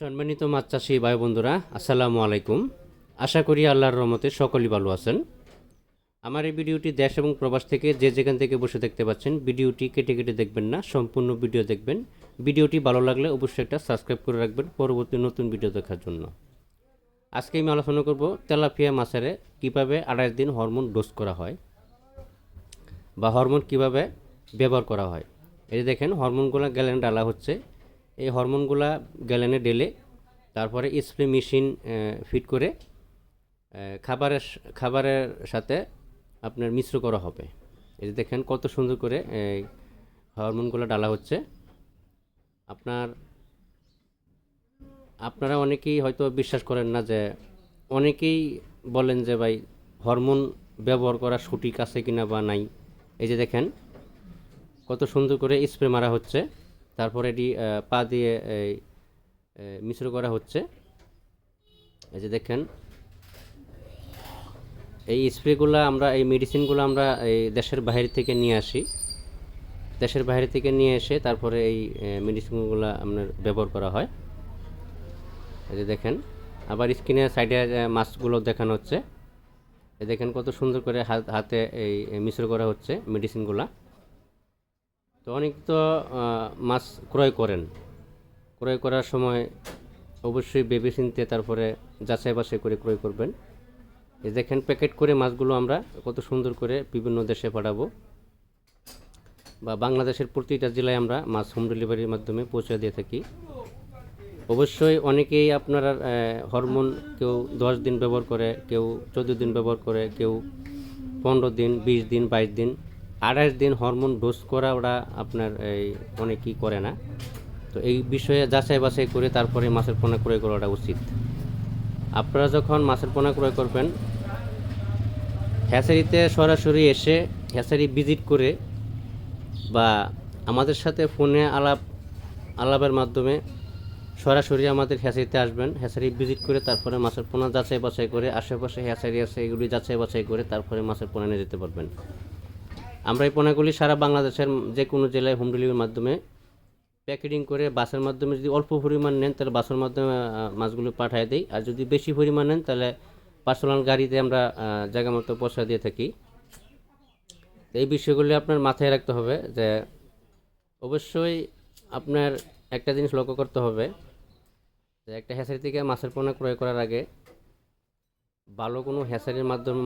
সম্মানিত মাছ চাষি ভাই বন্ধুরা, আসসালামু আলাইকুম। আশা করি আল্লাহর রহমতে সকলেই ভালো আছেন। আমার এই ভিডিওটি দেশ এবং প্রবাস থেকে যে যেখান থেকে বসে দেখতে পাচ্ছেন, ভিডিওটি কেটে কেটে দেখবেন না, সম্পূর্ণ ভিডিও দেখবেন। ভিডিওটি ভালো লাগলে অবশ্যই একটা সাবস্ক্রাইব করে রাখবেন পরবর্তী নতুন ভিডিও দেখার জন্য। আজকে আমি আলোচনা করব তেলাপিয়া মাছের কীভাবে আড়াই দিন হরমোন ডোজ করা হয় বা হরমোন কীভাবে ব্যবহার করা হয়। এই দেখেন, হরমোনগুলো গ্যালেন ডালা হচ্ছে। এই হরমোনগুলা গ্যালেনে ডেলে তারপরে স্প্রে মেশিন ফিট করে খাবারের খাবারের সাথে আপনার মিশ্র করা হবে। এই যে দেখেন কত সুন্দর করে এই হরমোনগুলো ডালা হচ্ছে। আপনার, আপনারা অনেকেই হয়তো বিশ্বাস করেন না যে, অনেকেই বলেন যে ভাই হরমোন ব্যবহার করা সঠিক আছে কিনা বা নাই। এই যে দেখেন কত সুন্দর করে স্প্রে মারা হচ্ছে। তারপরে এটি পা দিয়ে এই, মিশ্র করা হচ্ছে। এই যে দেখেন এই স্প্রেগুলো আমরা এই মেডিসিনগুলো আমরা এই দেশের বাইরে থেকে নিয়ে আসি। দেশের বাইরে থেকে নিয়ে এসে তারপরে এই মেডিসিনগুলো আপনার ব্যবহার করা হয়। এই যে দেখেন আবার স্ক্রিনে সাইডে মাস্কগুলো দেখানো হচ্ছে। দেখেন কত সুন্দর করে হাত- এই মিশ্র করা হচ্ছে মেডিসিনগুলা। তো অনেক তো মাছ ক্রয় করেন। ক্রয় করার সময় অবশ্যই ভেবে চিনতে তারপরে যাচাই বাছাই করে ক্রয় করবেন। এই দেখেন প্যাকেট করে মাছগুলো আমরা কত সুন্দর করে বিভিন্ন দেশে পাঠাবো। বা বাংলাদেশের প্রতিটা জেলায় আমরা মাছ হোম ডেলিভারির মাধ্যমে পৌঁছে দিয়ে থাকি। অবশ্যই অনেকেই আপনারা হরমোন কেউ দশ দিন ব্যবহার করে, কেউ চোদ্দ দিন ব্যবহার করে, কেউ পনেরো দিন, বিশ দিন, বাইশ দিন আঠাশ দিন হরমোন ডোজ করা ওরা আপনার এই অনেকেই করে না। তো এই বিষয়ে যাচাই বাছাই করে তারপরে মাছের পোনা ক্রয় করাটা উচিত। আপনারা যখন মাছের পোনা ক্রয় করবেন, হ্যাচারিতে সরাসরি এসে হ্যাচারি ভিজিট করে বা আমাদের সাথে ফোনে আলাপ, আলাপের মাধ্যমে সরাসরি আমাদের হ্যাচারিতে আসবেন, হ্যাচারি ভিজিট করে তারপরে মাছের পোনা যাচাই বাছাই করে, আশেপাশে হ্যাচারি আছে এগুলি যাচাই বাছাই করে তারপরে মাছের পোনা নিয়ে যেতে পারবেন। আমরা এই পোনাগুলি সারা বাংলাদেশের যে কোনো জেলায় হোম ডেলিভারির মাধ্যমে প্যাকেটিং করে বাসের মাধ্যমে যদি অল্প পরিমাণ নেন, তাহলে বাসের মাধ্যমে মাছগুলো পাঠিয়ে দিই। আর যদি বেশি পরিমাণ নেন, তাহলে পার্সোনাল গাড়িতে আমরা জায়গা মতো পয়সা দিয়ে থাকি। এই বিষয়গুলি আপনার মাথায় রাখতে হবে যে অবশ্যই আপনার একটা জিনিস লক্ষ্য করতে হবে যে একটা হ্যাচারি থেকে মাছের পোনা ক্রয় করার আগে ভালো কোনো হ্যাচারির মাধ্যমে